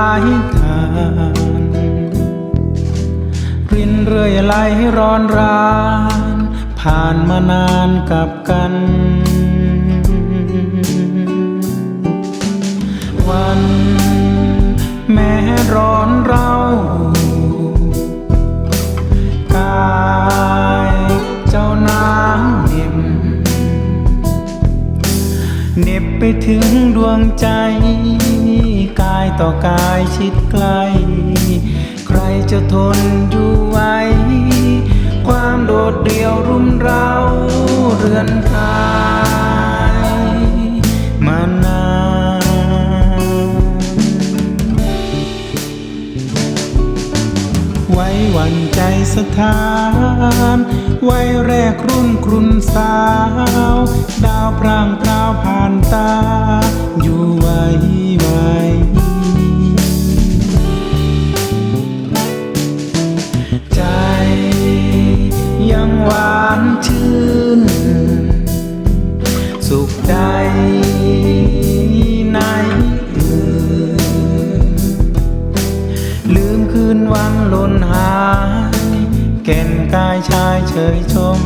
ายทานรินเรื่อยไหลร้อนราน ผ่านมานานกับกัน วัน แม้ร้อนรา เน็บไปถึงดวงใจ กายต่อกายชิดใกล้ใครจะทนอยู่ไหวความโดดเดี่ยวรุม สถานไว้แรกรุ่นครุนสาว ดาวพรางพราวผ่านตา อยู่ไว้ไว้ใจยังหวานชื่น สุขใดในอื่นลืมคืนวันหล่นหายแก่นกาย ชายเฉยชม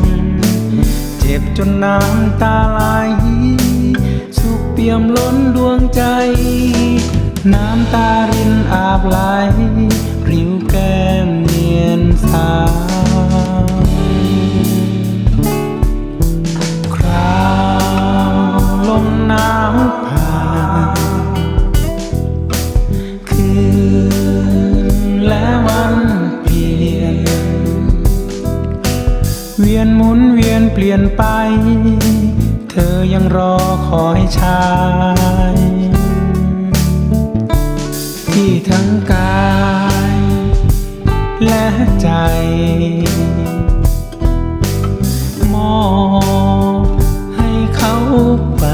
เจ็บจนน้ำตาไหลสุขเปี่ยมล้นดวงใจ น้ำตารินอาบไหลริ้วแก้มเนียนสา เวียนหมุนเวียนเปลี่ยนไป เธอยังรอคอยชาย ที่ทั้งกาย และใจ มอบให้เขาไป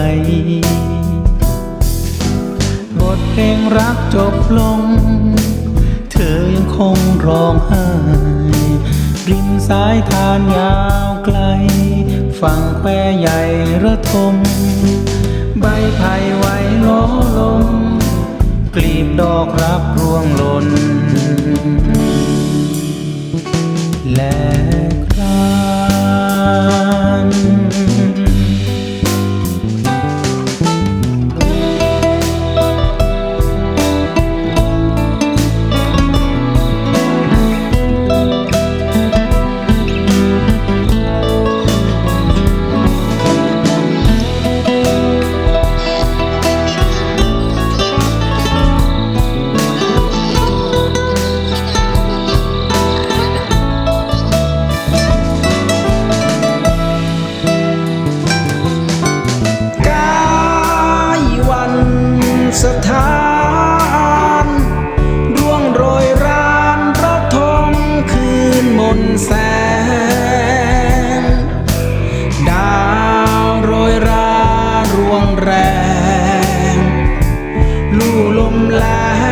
บทเพลงรักจบลง เธอยังคงร้องไห้ ริมสายทานยาวไกล ฝั่งแควใหญ่ระทม ใบไผ่ไหวล้อลม กลีบดอกรับร่วงหล่นและ แสงดาวโรยรารวงแรง ลู่ลมแร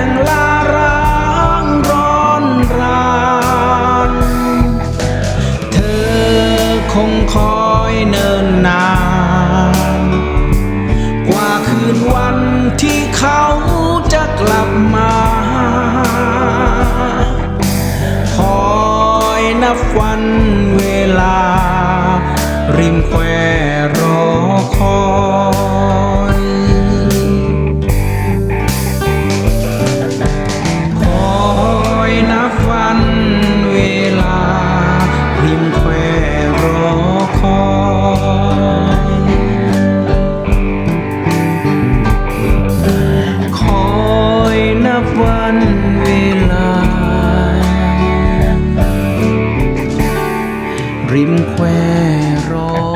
งลาร้างร้อนรานเธอคงคอยเนินนาน กว่าคืนวันที่เขาจะกลับมา ริมแควร้อง